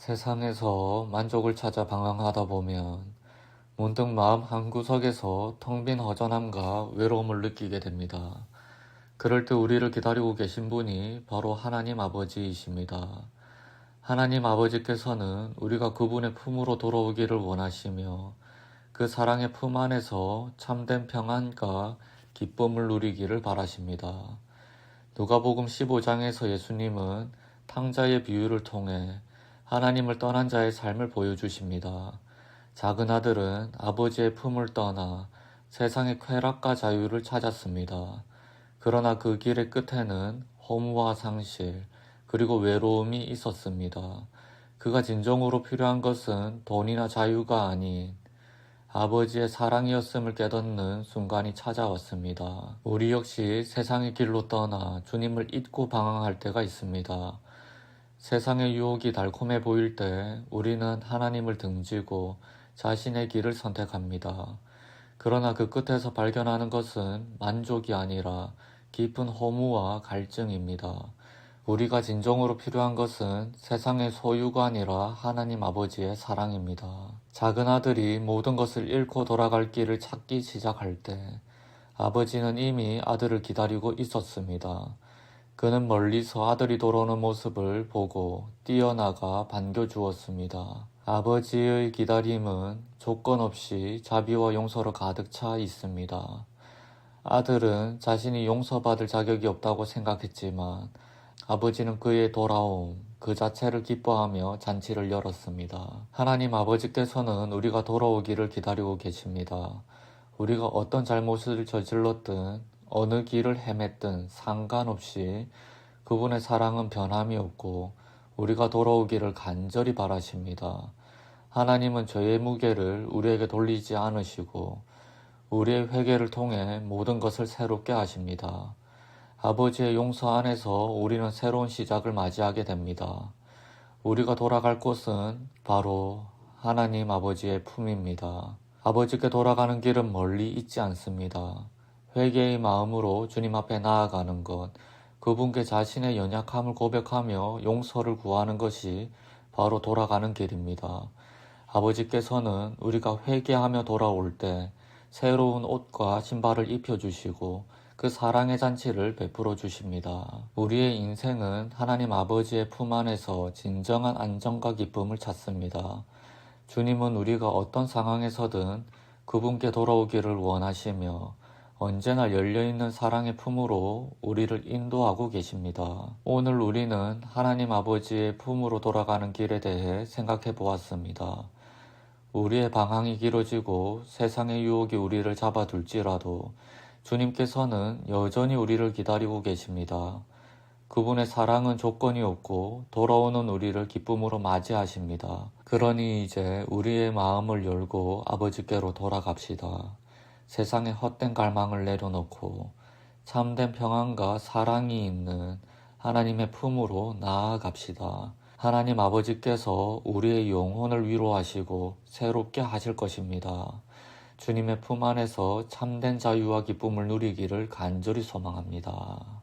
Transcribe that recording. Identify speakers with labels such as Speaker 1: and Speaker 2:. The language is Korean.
Speaker 1: 세상에서 만족을 찾아 방황하다 보면 문득 마음 한구석에서 텅 빈 허전함과 외로움을 느끼게 됩니다. 그럴 때 우리를 기다리고 계신 분이 바로 하나님 아버지이십니다. 하나님 아버지께서는 우리가 그분의 품으로 돌아오기를 원하시며 그 사랑의 품 안에서 참된 평안과 기쁨을 누리기를 바라십니다. 누가복음 15장에서 예수님은 탕자의 비유를 통해 하나님을 떠난 자의 삶을 보여주십니다. 작은 아들은 아버지의 품을 떠나 세상의 쾌락과 자유를 찾았습니다. 그러나 그 길의 끝에는 허무와 상실, 그리고 외로움이 있었습니다. 그가 진정으로 필요한 것은 돈이나 자유가 아닌 아버지의 사랑이었음을 깨닫는 순간이 찾아왔습니다. 우리 역시 세상의 길로 떠나 주님을 잊고 방황할 때가 있습니다. 세상의 유혹이 달콤해 보일 때 우리는 하나님을 등지고 자신의 길을 선택합니다. 그러나 그 끝에서 발견하는 것은 만족이 아니라 깊은 허무와 갈증입니다. 우리가 진정으로 필요한 것은 세상의 소유가 아니라 하나님 아버지의 사랑입니다. 작은 아들이 모든 것을 잃고 돌아갈 길을 찾기 시작할 때 아버지는 이미 아들을 기다리고 있었습니다. 그는 멀리서 아들이 돌아오는 모습을 보고 뛰어나가 반겨주었습니다. 아버지의 기다림은 조건 없이 자비와 용서로 가득 차 있습니다. 아들은 자신이 용서받을 자격이 없다고 생각했지만 아버지는 그의 돌아옴 그 자체를 기뻐하며 잔치를 열었습니다. 하나님 아버지께서는 우리가 돌아오기를 기다리고 계십니다. 우리가 어떤 잘못을 저질렀든 어느 길을 헤맸든 상관없이 그분의 사랑은 변함이 없고 우리가 돌아오기를 간절히 바라십니다. 하나님은 죄의 무게를 우리에게 돌리지 않으시고 우리의 회개를 통해 모든 것을 새롭게 하십니다. 아버지의 용서 안에서 우리는 새로운 시작을 맞이하게 됩니다. 우리가 돌아갈 곳은 바로 하나님 아버지의 품입니다. 아버지께 돌아가는 길은 멀리 있지 않습니다. 회개의 마음으로 주님 앞에 나아가는 것, 그분께 자신의 연약함을 고백하며 용서를 구하는 것이 바로 돌아가는 길입니다. 아버지께서는 우리가 회개하며 돌아올 때 새로운 옷과 신발을 입혀주시고 그 사랑의 잔치를 베풀어 주십니다. 우리의 인생은 하나님 아버지의 품 안에서 진정한 안정과 기쁨을 찾습니다. 주님은 우리가 어떤 상황에서든 그분께 돌아오기를 원하시며 언제나 열려있는 사랑의 품으로 우리를 인도하고 계십니다. 오늘 우리는 하나님 아버지의 품으로 돌아가는 길에 대해 생각해 보았습니다. 우리의 방황이 길어지고 세상의 유혹이 우리를 잡아둘지라도 주님께서는 여전히 우리를 기다리고 계십니다. 그분의 사랑은 조건이 없고 돌아오는 우리를 기쁨으로 맞이하십니다. 그러니 이제 우리의 마음을 열고 아버지께로 돌아갑시다. 세상의 헛된 갈망을 내려놓고 참된 평안과 사랑이 있는 하나님의 품으로 나아갑시다. 하나님 아버지께서 우리의 영혼을 위로하시고 새롭게 하실 것입니다. 주님의 품 안에서 참된 자유와 기쁨을 누리기를 간절히 소망합니다.